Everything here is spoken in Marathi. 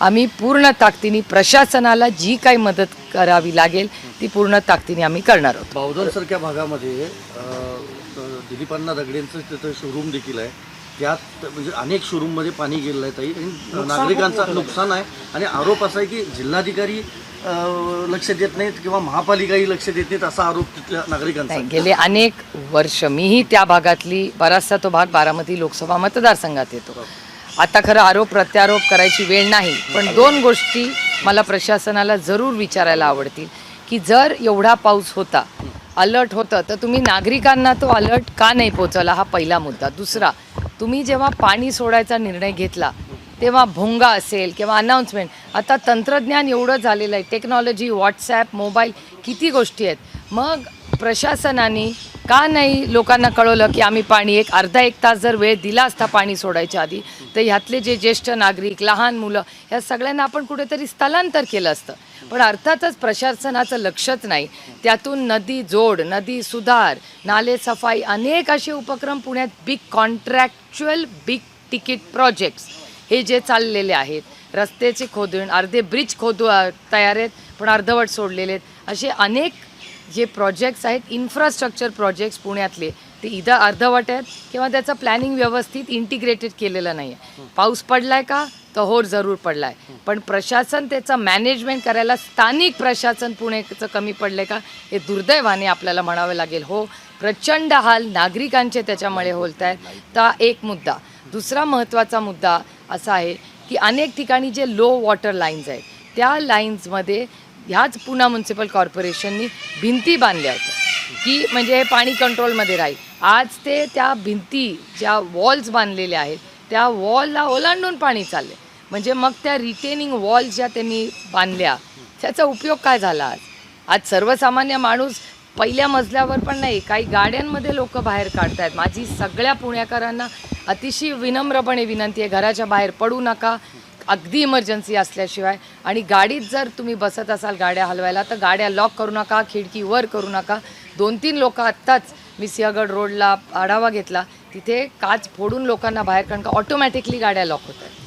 आम्ही पूर्ण ताकदीने प्रशासनाला जी काही मदत करावी लागेल ती पूर्ण ताकदीने आम्ही करणार आहोत. बावधनसारख्या भागामध्ये दिलीपांना दगडेंचं तिथं शोरूम देखील आहे. त्यात म्हणजे अनेक शोरूममध्ये पाणी गेलेलं आहे ताई. आणि नागरिकांचं नुकसान आहे. आणि आरोप असा आहे की जिल्हाधिकारी लक्ष देत नाहीत किंवा महापालिकाही लक्ष देत नाहीत असा आरोप तिथल्या नागरिकांचा. गेले अनेक वर्ष मीही त्या भागातली बराचसा तो भाग बारामती लोकसभा मतदारसंघात येतो. आता खरं आरोप प्रत्यारोप करायची वेळ नाही. पण दोन गोष्टी मला प्रशासनाला जरूर विचारायला आवडतील की जर एवढा पाऊस होता अलर्ट होतं तर तुम्ही नागरिकांना तो अलर्ट का नाही पोचवला हा पहिला मुद्दा. दुसरा तुम्ही जेव्हा पाणी सोडायचा निर्णय घेतला तेव्हा भोंगा असेल किंवा अनाऊन्समेंट आता तंत्रज्ञान एवढं झालेलं आहे टेक्नॉलॉजी व्हॉट्सॲप मोबाईल किती गोष्टी आहेत. मग प्रशासनाने का नाही? लोकांना कळवलं की आम्ही पाणी एक अर्धा एक तास जर वेळ दिला असता पाणी सोडायच्या आधी तर ह्यातले जे ज्येष्ठ नागरिक लहान मुलं ह्या सगळ्यांना आपण कुठेतरी स्थलांतर केलं असतं. पण अर्थातच प्रशासनाचं लक्षच नाही. त्यातून नदी जोड नदी सुधार नाले सफाई अनेक असे उपक्रम पुण्यात big contractual big ticket projects हे जे चाललेले आहेत. रस्त्याचे खोदून अर्धे ब्रिज खोदू तयार आहेत पण अर्धवट सोडलेले आहेत. असे अनेक जे प्रोजेक्ट्स आहेत इन्फ्रास्ट्रक्चर प्रोजेक्ट्स पुण्यातले ते इथं अर्धवट आहेत किंवा त्याचं प्लॅनिंग व्यवस्थित इंटिग्रेटेड केलेलं नाही आहे पाऊस पडलाय का? तर होर जरूर पडलाय. पण प्रशासन त्याचं मॅनेजमेंट करायला स्थानिक प्रशासन पुण्याचं कमी पडलंय का? हे दुर्दैवाने आपल्याला म्हणावं लागेल. हो प्रचंड हाल नागरिकांचे त्याच्यामुळे होत आहेत तर एक मुद्दा. दुसरा महत्त्वाचा मुद्दा असा आहे की अनेक ठिकाणी जे लो वॉटर लाईन्स आहेत त्या लाईन्समध्ये ह्याच पुणा म्युन्सिपल कॉर्पोरेशननी भिंती बांधल्या होत्या. की म्हणजे हे पाणी कंट्रोलमध्ये राहील. आज ते त्या भिंती ज्या वॉल्स बांधलेल्या आहेत त्या वॉलला ओलांडून पाणी चालले म्हणजे मग त्या रिटेनिंग वॉल्स ज्या त्यांनी बांधल्या त्याचा उपयोग काय झाला आज? आज सर्वसामान्य माणूस पहिल्या मजल्यावर पण नाही काही गाड्यांमध्ये लोक बाहेर काढतायत. माझी सगळ्या पुणेकरांना अतिशय विनम्रपणे विनंती आहे घराच्या बाहेर पडू नका. अगदी इमर्जन्सी असल्याशिवाय. आणि गाडीत जर तुम्ही बसत असाल गाड्या हलवायला तर गाड्या लॉक करू नका खिडकी वर करू नका. दोन तीन लोक आत्ताच मी सिंहगड रोडला आढावा घेतला. तिथे काच फोडून लोकांना बाहेर कारण का ऑटोमॅटिकली गाड्या लॉक होत आहेत